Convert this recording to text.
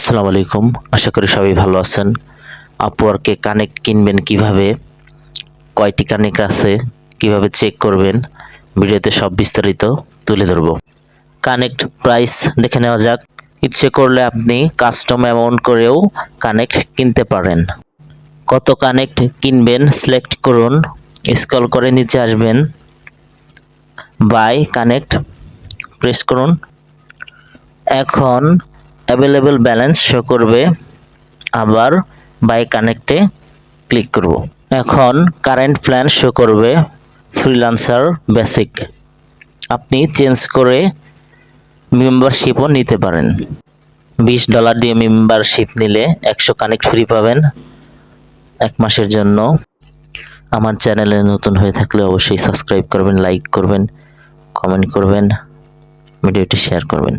আসসালামু আলাইকুম। আশা করি সবাই ভালো আছেন। আপওয়ার্কে কানেক্ট কিনবেন কীভাবে? কয়টি কানেক্ট আছে? কীভাবে চেক করবেন? ভিডিওতে সব বিস্তারিত তুলে ধরব। কানেক্ট প্রাইস দেখে নেওয়া যাক। ইচ্ছে করলে আপনি কাস্টম অ্যামাউন্ট করেও কানেক্ট কিনতে পারেন। কত কানেক্ট কিনবেন সিলেক্ট করুন। স্ক্রল করে নিচে আসবেন। By connect. প্রেস করুন। এখন অ্যাভেলেবল ব্যালেন্স শো করবে, আবার বাই কানেক্টে ক্লিক করব। এখন কারেন্ট প্ল্যান শো করবে ফ্রিল্যান্সার বেসিক আপনি চেঞ্জ করে মেম্বারশিপও নিতে পারেন। বিশ ডলার দিয়ে মেম্বারশিপ নিলে একশো কানেক্ট ফ্রি পাবেন এক মাসের জন্য। আমার চ্যানেলে নতুন হয়ে থাকলে অবশ্যই সাবস্ক্রাইব করবেন লাইক করবেন কমেন্ট করবেন, ভিডিওটি শেয়ার করবেন।